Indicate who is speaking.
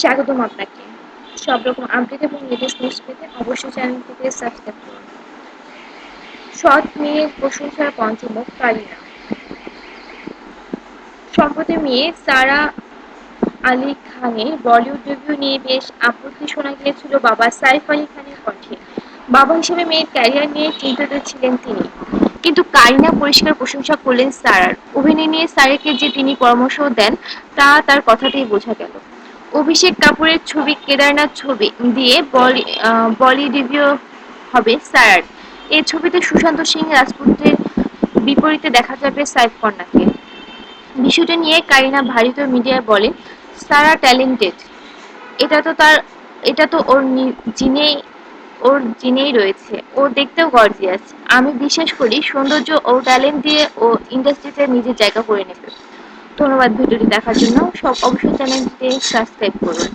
Speaker 1: স্বাগতম আপনাকে। সব রকম আপডেট এবং লেটেস্ট নিউজ পেতে অবশ্যই চ্যানেলটিকে সাবস্ক্রাইব করুন। সৎ মেয়ে প্রশংসার পঞ্চমুখ কারিনা সম্প্রতি মেয়ে সারা আলী খানের বলিউড ডেবিউ নিয়ে বেশ আপত্তি শোনা গিয়েছিল বাবা সাইফ আলী খানের কণ্ঠে। বাবা হিসেবে মেয়ের ক্যারিয়ার নিয়ে চিন্তিত ছিলেন তিনি। কিন্তু কারিনা পরিষ্কার প্রশংসা করলেন সারার। অভিনয় নিয়ে সারাকে যে তিনি পরামর্শ দেন, তা তার কথাতেই বোঝা গেল। অভিষেক কাপুরের ছবি কেদারনাথ ছবি দিয়ে বলি বলি ডেবিউ হবে সারার এই ছবিতে সুশান্ত সিং রাজপুতের বিপরীতে দেখা যাবে সাইফ কন্যাকে। বিষয়টা নিয়ে কারিনা ভারতীয় মিডিয়ায় বলেন সারা ট্যালেন্টেড। এটা তো তার, এটা তো ওর জিনেই ওর জিনেই রয়েছে। ও দেখতেও গর্জিয়াস আমি বিশ্বাস করি সৌন্দর্য ও ট্যালেন্ট দিয়ে ও ইন্ডাস্ট্রিতে নিজের জায়গা করে নেবে। ধন্যবাদ ভিডিওটি দেখার জন্য। সব অবশ্যই চ্যানেলটিকে সাবস্ক্রাইব করুন।